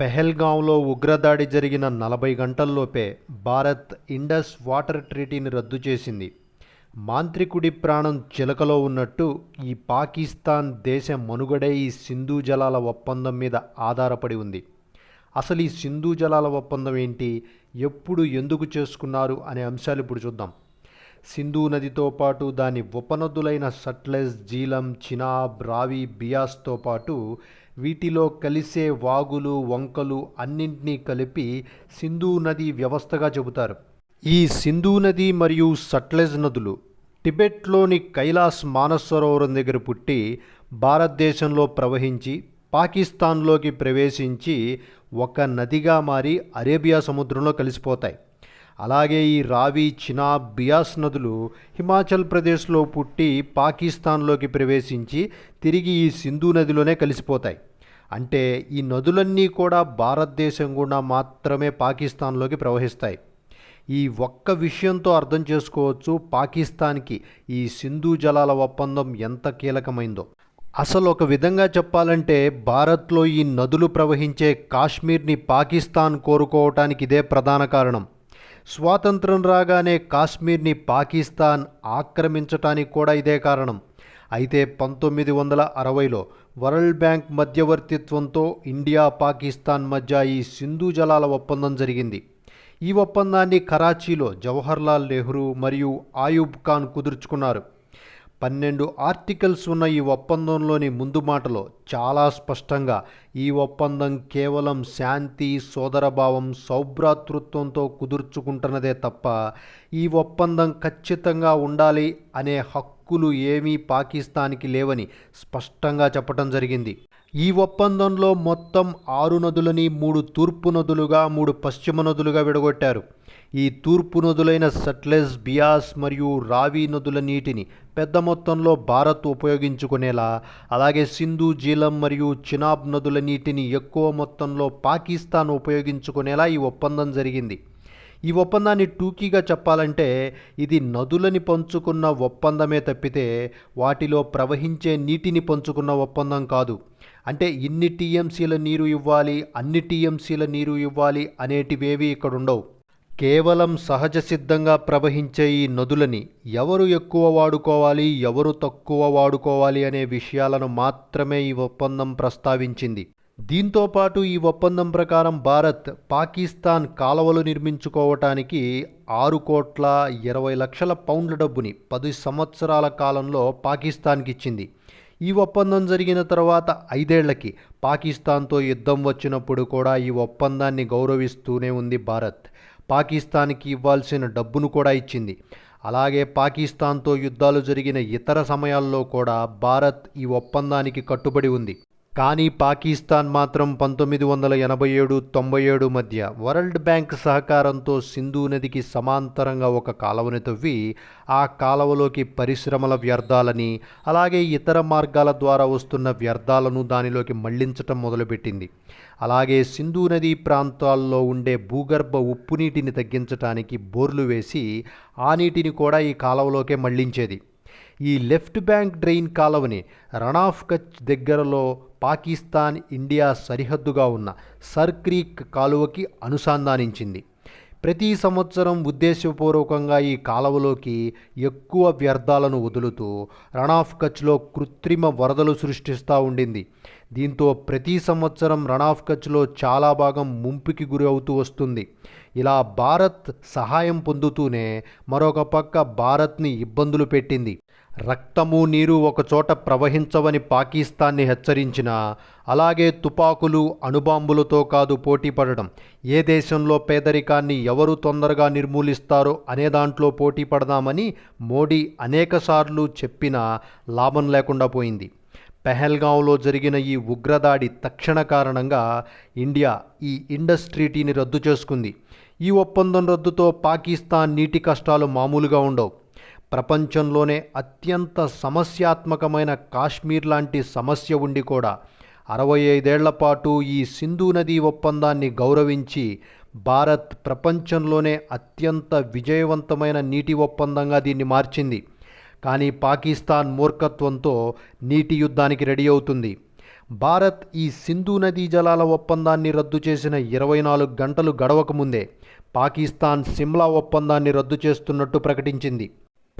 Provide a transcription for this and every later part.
పెహల్గాంలో ఉగ్రదాడి జరిగిన నలభై గంటల్లోపే భారత్ ఇండస్ వాటర్ ట్రీటీని రద్దు చేసింది. మాంత్రికుడి ప్రాణం చిలకలో ఉన్నట్టు ఈ పాకిస్తాన్ దేశం మనుగడే ఈ సింధు జలాల ఒప్పందం మీద ఆధారపడి ఉంది. అసలు ఈ సింధు జలాల ఒప్పందం ఏంటి? ఎప్పుడు ఎందుకు చేసుకున్నారు? అనే అంశాలు ఇప్పుడు చూద్దాం. సింధు నదితో పాటు దాని ఉపనదులైన సట్లెజ్ జీలం చినాబ్ రావి బియాస్తో పాటు వీటిలో కలిసే వాగులు వంకలు అన్నింటినీ కలిపి సింధు నది వ్యవస్థగా చెబుతారు. ఈ సింధు నది మరియు సట్లెజ్ నదులు టిబెట్లోని కైలాస్ మానసరోవరం దగ్గర పుట్టి భారతదేశంలో ప్రవహించి పాకిస్తాన్లోకి ప్రవేశించి ఒక నదిగా మారి అరేబియా సముద్రంలో కలిసిపోతాయి. అలాగే ఈ రావి చినాబ్ బియాస్ నదులు హిమాచల్ ప్రదేశ్లో పుట్టి పాకిస్తాన్లోకి ప్రవేశించి తిరిగి ఈ సింధు నదిలోనే కలిసిపోతాయి. అంటే ఈ నదులన్నీ కూడా భారతదేశం గుండా మాత్రమే పాకిస్తాన్లోకి ప్రవహిస్తాయి. ఈ ఒక్క విషయంతో అర్థం చేసుకోవచ్చు పాకిస్తాన్కి ఈ సింధు జలాల ఒప్పందం ఎంత కీలకమైందో. అసలు ఒక విధంగా చెప్పాలంటే భారత్లో ఈ నదులు ప్రవహించే కాశ్మీర్ని పాకిస్తాన్ కోరుకోవటానికి ఇదే ప్రధాన కారణం. స్వాతంత్రం రాగానే కాశ్మీర్ని పాకిస్తాన్ ఆక్రమించటానికి కూడా ఇదే కారణం. అయితే పంతొమ్మిది వందల అరవైలో వరల్డ్ బ్యాంక్ మధ్యవర్తిత్వంతో ఇండియా పాకిస్తాన్ మధ్య ఈ సింధు జలాల ఒప్పందం జరిగింది. ఈ ఒప్పందాన్ని కరాచీలో జవహర్లాల్ నెహ్రూ మరియు ఆయూబ్ ఖాన్ కుదుర్చుకున్నారు. పన్నెండు ఆర్టికల్స్ ఉన్న ఈ ఒప్పందంలోని ముందు మాటలో చాలా స్పష్టంగా ఈ ఒప్పందం కేవలం శాంతి సోదరభావం సౌభ్రాతృత్వంతో కుదుర్చుకుంటున్నదే తప్ప ఈ ఒప్పందం ఖచ్చితంగా ఉండాలి అనే హక్కు హక్కులు ఏమీ పాకిస్తాన్కి లేవని స్పష్టంగా చెప్పడం జరిగింది. ఈ ఒప్పందంలో మొత్తం ఆరు నదులని మూడు తూర్పు నదులుగా మూడు పశ్చిమ నదులుగా విడగొట్టారు. ఈ తూర్పు నదులైన సట్లెజ్ బియాస్ మరియు రావి నదుల నీటిని పెద్ద మొత్తంలో భారత్ ఉపయోగించుకునేలా అలాగే సింధు జీలం మరియు చినాబ్ నదుల నీటిని ఎక్కువ మొత్తంలో పాకిస్తాన్ ఉపయోగించుకునేలా ఈ ఒప్పందం జరిగింది. ఈ ఒప్పందాన్ని టూకీగా చెప్పాలంటే ఇది నదులని పంచుకున్న ఒప్పందమే తప్పితే వాటిలో ప్రవహించే నీటిని పంచుకున్న ఒప్పందం కాదు. అంటే ఇన్ని టీఎంసీల నీరు ఇవ్వాలి అన్ని టీఎంసీల నీరు ఇవ్వాలి అనేటివేవి ఇక్కడ ఉండవు కేవలం సహజ సిద్ధంగా ప్రవహించే ఈ నదులని ఎవరు ఎక్కువ వాడుకోవాలి ఎవరు తక్కువ వాడుకోవాలి అనే విషయాలను మాత్రమే ఈ ఒప్పందం ప్రస్తావించింది. దీంతో పాటు ఈ ఒప్పందం ప్రకారం భారత్ పాకిస్తాన్ కాలువలు నిర్మించుకోవటానికి ఆరు కోట్ల ఇరవై లక్షల పౌండ్ల డబ్బుని పది సంవత్సరాల కాలంలో పాకిస్తాన్కి ఇచ్చింది ఈ ఒప్పందం జరిగిన తర్వాత ఐదేళ్ళకి పాకిస్తాన్తో యుద్ధం వచ్చినప్పుడు కూడా ఈ ఒప్పందాన్ని గౌరవిస్తూనే ఉంది భారత్. పాకిస్తాన్కి ఇవ్వాల్సిన డబ్బును కూడా ఇచ్చింది. అలాగే పాకిస్తాన్తో యుద్ధాలు జరిగిన ఇతర సమయాల్లో కూడా భారత్ ఈ ఒప్పందానికి కట్టుబడి ఉంది. కానీ పాకిస్తాన్ మాత్రం పంతొమ్మిది వందల ఎనభై ఏడు తొంభై ఏడు మధ్య వరల్డ్ బ్యాంక్ సహకారంతో సింధు నదికి సమాంతరంగా ఒక కాలువని తవ్వి ఆ కాలువలోకి పరిశ్రమల వ్యర్థాలని అలాగే ఇతర మార్గాల ద్వారా వస్తున్న వ్యర్థాలను దానిలోకి మళ్ళించటం మొదలుపెట్టింది. అలాగే సింధు నదీ ప్రాంతాల్లో ఉండే భూగర్భ ఉప్పు నీటిని తగ్గించడానికి బోర్లు వేసి ఆ నీటిని కూడా ఈ కాలువలోకే మళ్ళించేది. ఈ లెఫ్ట్ బ్యాంక్ డ్రెయిన్ కాలువని రన్ ఆఫ్ కచ్ దగ్గరలో పాకిస్తాన్ ఇండియా సరిహద్దుగా ఉన్న సర్ క్రీక్ కాలువకి అనుసంధానించింది. ప్రతి సంవత్సరం ఉద్దేశపూర్వకంగా ఈ కాలువలోకి ఎక్కువ వ్యర్థాలను వదులుతూ రన్ ఆఫ్ కచ్లో కృత్రిమ వరదలు సృష్టిస్తూ ఉండింది. దీంతో ప్రతి సంవత్సరం రన్ ఆఫ్ కచ్లో చాలా భాగం ముంపుకి గురి అవుతూ వస్తుంది. ఇలా భారత్ సహాయం పొందుతూనే మరొక పక్క భారత్ని ఇబ్బందులు పెట్టింది. రక్తము నీరు ఒకచోట ప్రవహించవని పాకిస్తాన్ని హెచ్చరించిన అలాగే తుపాకులు అణుబాంబులతో కాదు పోటీ పడడం ఏ దేశంలో పేదరికాన్ని ఎవరు తొందరగా నిర్మూలిస్తారో అనే దాంట్లో పోటీ పడదామని మోడీ అనేకసార్లు చెప్పినా లాభం లేకుండా పోయింది. పెహల్గాంలో జరిగిన ఈ ఉగ్రదాడి తక్షణ కారణంగా ఇండియా ఈ ఇండస్ట్రీటీని రద్దు చేసుకుంది. ఈ ఒప్పందం రద్దుతో పాకిస్తాన్ నీటి కష్టాలు మామూలుగా ఉండవు. ప్రపంచంలోనే అత్యంత సమస్యాత్మకమైన కాశ్మీర్ లాంటి సమస్య ఉండి కూడా అరవై ఐదేళ్ళ పాటు ఈ సింధు నదీ ఒప్పందాన్ని గౌరవించి భారత్ ప్రపంచంలోనే అత్యంత విజయవంతమైన నీటి ఒప్పందంగా దీన్ని మార్చింది. కానీ పాకిస్తాన్ మూర్ఖత్వంతో నీటి యుద్ధానికి రెడీ అవుతుంది. భారత్ ఈ సింధు నదీ జలాల ఒప్పందాన్ని రద్దు చేసిన ఇరవై నాలుగు గంటలు గడవక ముందే పాకిస్తాన్ సిమ్లా ఒప్పందాన్ని రద్దు చేస్తున్నట్టు ప్రకటించింది.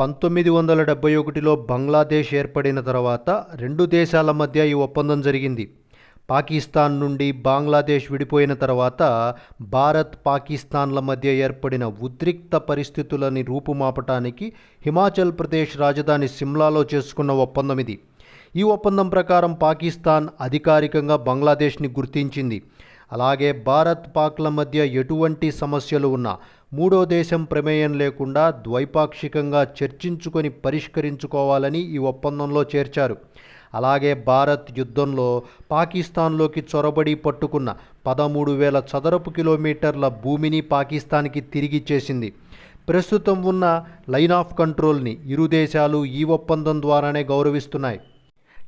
పంతొమ్మిది వందల డెబ్బై ఒకటిలో బంగ్లాదేశ్ ఏర్పడిన తర్వాత రెండు దేశాల మధ్య ఈ ఒప్పందం జరిగింది. పాకిస్తాన్ నుండి బంగ్లాదేశ్ విడిపోయిన తర్వాత భారత్ పాకిస్తాన్ల మధ్య ఏర్పడిన ఉద్రిక్త పరిస్థితులని రూపుమాపటానికి హిమాచల్ ప్రదేశ్ రాజధాని సిమ్లాలో చేసుకున్న ఒప్పందం ఇది. ఈ ఒప్పందం ప్రకారం పాకిస్తాన్ అధికారికంగా బంగ్లాదేశ్ని గుర్తించింది. అలాగే భారత్ పాక్ల మధ్య ఎటువంటి సమస్యలు ఉన్నా మూడో దేశం ప్రమేయం లేకుండా ద్వైపాక్షికంగా చర్చించుకొని పరిష్కరించుకోవాలని ఈ ఒప్పందంలో చేర్చారు. అలాగే భారత్ యుద్ధంలో పాకిస్తాన్లోకి చొరబడి పట్టుకున్న పదమూడు వేల చదరపు కిలోమీటర్ల భూమిని పాకిస్తాన్కి తిరిగి చేసింది. ప్రస్తుతం ఉన్న లైన్ ఆఫ్ కంట్రోల్ని ఇరు దేశాలు ఈ ఒప్పందం ద్వారానే గౌరవిస్తున్నాయి.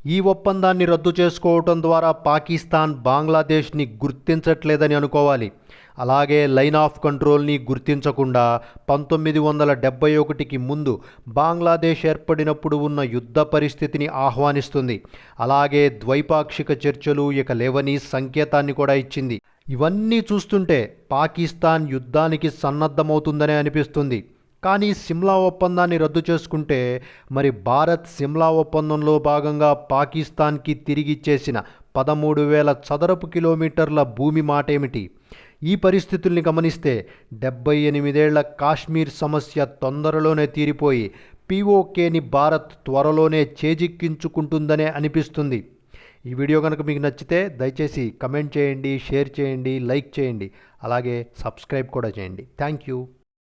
ఈ ఒప్పందాన్ని రద్దు చేసుకోవటం ద్వారా పాకిస్తాన్ బంగ్లాదేశ్ని గుర్తించట్లేదని అనుకోవాలి. అలాగే లైన్ ఆఫ్ కంట్రోల్ని గుర్తించకుండా పంతొమ్మిది వందల డెబ్బై ఒకటికి ముందు బంగ్లాదేశ్ ఏర్పడినప్పుడు ఉన్న యుద్ధ పరిస్థితిని ఆహ్వానిస్తుంది. అలాగే ద్వైపాక్షిక చర్చలు ఇక లేవని సంకేతాన్ని కూడా ఇచ్చింది. ఇవన్నీ చూస్తుంటే పాకిస్తాన్ యుద్ధానికి సన్నద్ధమవుతుందనే అనిపిస్తుంది. కానీ సిమ్లా ఒప్పందాన్ని రద్దు చేసుకుంటే మరి భారత్ సిమ్లా ఒప్పందంలో భాగంగా పాకిస్తాన్కి తిరిగిచ్చేసిన పదమూడు వేల చదరపు కిలోమీటర్ల భూమి మాటేమిటి? ఈ పరిస్థితుల్ని గమనిస్తే డెబ్బై ఎనిమిదేళ్ళ కాశ్మీర్ సమస్య తొందరలోనే తీరిపోయి పీఓకేని భారత్ త్వరలోనే చేజిక్కించుకుంటుందనే అనిపిస్తుంది. ఈ వీడియో కనుక మీకు నచ్చితే దయచేసి కమెంట్ చేయండి షేర్ చేయండి లైక్ చేయండి అలాగే సబ్స్క్రైబ్ కూడా చేయండి. Thank you.